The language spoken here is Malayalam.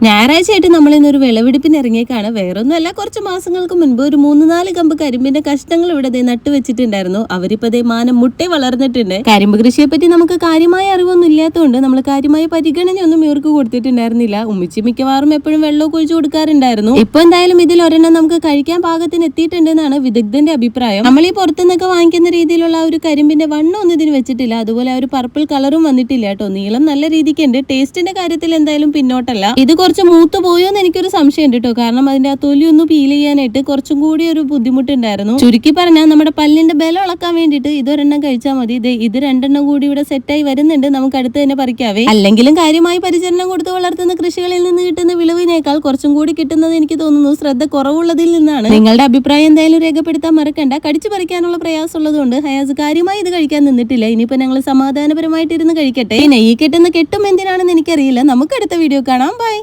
ഞായറാഴ്ചയായിട്ട് നമ്മൾ ഇന്നൊരു വിളവെടുപ്പിന് ഇറങ്ങിയേക്കാണ് വേറൊന്നുമല്ല കുറച്ച് മാസങ്ങൾക്ക് മുൻപ് ഒരു മൂന്ന് നാല് കമ്പ് കരിമ്പിന്റെ കഷ്ണങ്ങൾ ഇവിടെ ദേ അവരിപ്പതേ വെച്ചിട്ടുണ്ടായിരുന്നു അവരിപ്പോ ദേ മാനം മുട്ടേ വളർന്നിട്ടുണ്ട്. കരിമ്പ് കൃഷിയെ പറ്റി നമുക്ക് കാര്യമായ അറിവൊന്നും ഇല്ലാത്തതുകൊണ്ട് നമ്മൾ കാര്യമായ പരിഗണനയൊന്നും ഇവർക്ക് കൊടുത്തിട്ടുണ്ടായിരുന്നില്ല. ഉമ്മിച്ചി മിക്കവാറും എപ്പോഴും വെള്ളമൊക്കെ ഒഴിച്ചു കൊടുക്കാറുണ്ടായിരുന്നു. ഇപ്പൊ എന്തായാലും ഇതിൽ ഒരെണ്ണം നമുക്ക് കഴിക്കാൻ പാകത്തിന് എത്തിയിട്ടുണ്ടെന്നാണ് വിദഗ്ധന്റെ അഭിപ്രായം. നമ്മൾ ഈ പുറത്തുനിന്നൊക്കെ വാങ്ങിക്കുന്ന രീതിയിലുള്ള ഒരു കരിമ്പിന്റെ വണ്ണം ഒന്നും ഇതിന് വെച്ചിട്ടില്ല. അതുപോലെ ഒരു പർപ്പിൾ കളറും വന്നിട്ടില്ല കേട്ടോ. നീളം നല്ല രീതിക്ക് ഉണ്ട്. ടേസ്റ്റിന്റെ കാര്യത്തിൽ എന്തായാലും പിന്നോട്ടല്ല. ഇത് കുറച്ച് മൂത്ത് പോയോ എന്ന് എനിക്കൊരു സംശയം ഉണ്ട് കേട്ടോ. കാരണം അതിന്റെ ആ തൊലി ഒന്ന് പീൽ ചെയ്യാനായിട്ട് കുറച്ചും കൂടി ഒരു ബുദ്ധിമുട്ടുണ്ടായിരുന്നു. ചുരുക്കി പറഞ്ഞാൽ നമ്മുടെ പല്ലിന്റെ ബലം ഇളക്കാൻ വേണ്ടിയിട്ട് ഇതൊരെണ്ണം കഴിച്ചാൽ മതി. ഇത് രണ്ടെണ്ണം കൂടി ഇവിടെ സെറ്റായി വരുന്നുണ്ട്. നമുക്ക് അടുത്ത് തന്നെ പറിക്കാവേ. അല്ലെങ്കിലും കാര്യമായി പരിചരണം കൊടുത്ത് വളർത്തുന്ന കൃഷികളിൽ നിന്ന് കിട്ടുന്ന വിളവിനേക്കാൾ കുറച്ചും കൂടി കിട്ടുന്നത് എനിക്ക് തോന്നുന്നു ശ്രദ്ധ കുറവുള്ളതിൽ നിന്നാണ്. നിങ്ങളുടെ അഭിപ്രായം എന്തായാലും രേഖപ്പെടുത്താൻ മറക്കണ്ട. കടിച്ചു പറിക്കാനുള്ള പ്രയാസമുള്ളതുകൊണ്ട് ഹയാസ് കാര്യമായി ഇത് കഴിക്കാൻ നിന്നിട്ടില്ല. ഇനിയിപ്പോ ഞങ്ങൾ സമാധാനപരമായിട്ട് ഇരുന്ന് കഴിക്കട്ടെ. പിന്നെ ഈ കെട്ടുന്ന കെട്ടും എന്തിനാണെന്ന് എനിക്കറിയില്ല. നമുക്ക് അടുത്ത വീഡിയോ കാണാം. ബൈ.